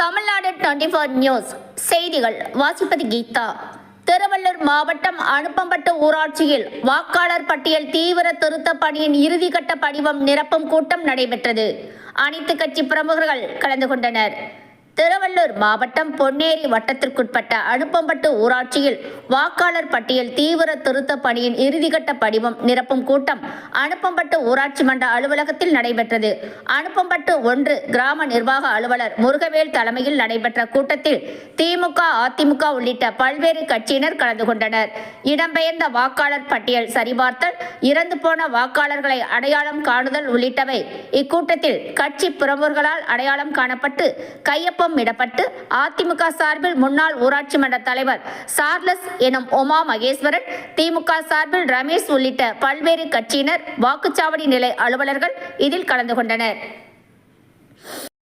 Tamil Nadu twenty four news செய்திகள். வாசிப்பது கீதா. திருவள்ளூர் மாவட்டம் அனுப்பம்பட்டு ஊராட்சியில் வாக்காளர் பட்டியல் தீவிர திருத்த பணியின் இறுதிக்கட்ட படிவம் நிரப்பும் கூட்டம் நடைபெற்றது. அனைத்து கட்சி பிரமுகர்கள் கலந்து கொண்டனர். திருவள்ளூர் மாவட்டம் பொன்னேரி வட்டத்திற்குட்பட்ட அனுப்பம்பட்டு ஊராட்சியில் வாக்காளர் பட்டியல் தீவிர திருத்த பணியின் இறுதிக்கட்ட படிவம் நிரப்பும் கூட்டம் அனுப்பம்பட்டு ஊராட்சி மன்ற அலுவலகத்தில் நடைபெற்றது. அனுப்பம்பட்டு ஒன்று கிராம நிர்வாக அலுவலர் முருகவேல் தலைமையில் நடைபெற்ற கூட்டத்தில் திமுக அதிமுக உள்ளிட்ட பல்வேறு கட்சியினர் கலந்து கொண்டனர். இடம்பெயர்ந்த வாக்காளர் பட்டியல் சரிபார்த்தல் இறந்து போன வாக்காளர்களை அடையாளம் காணுதல் உள்ளிட்டவை இக்கூட்டத்தில் கட்சி பிரமுகர்களால் அடையாளம் காணப்பட்டு கையொப்ப கையொப்பம் இடப்பட்டு அதிமுக சார்பில் முன்னாள் ஊராட்சி மன்ற தலைவர் சார்லஸ் எனும் உமா மகேஸ்வரன் திமுக சார்பில் ரமேஷ் உள்ளிட்ட பல்வேறு கட்சியினர் வாக்குச்சாவடி நிலை அலுவலர்கள் இதில் கலந்து கொண்டனர்.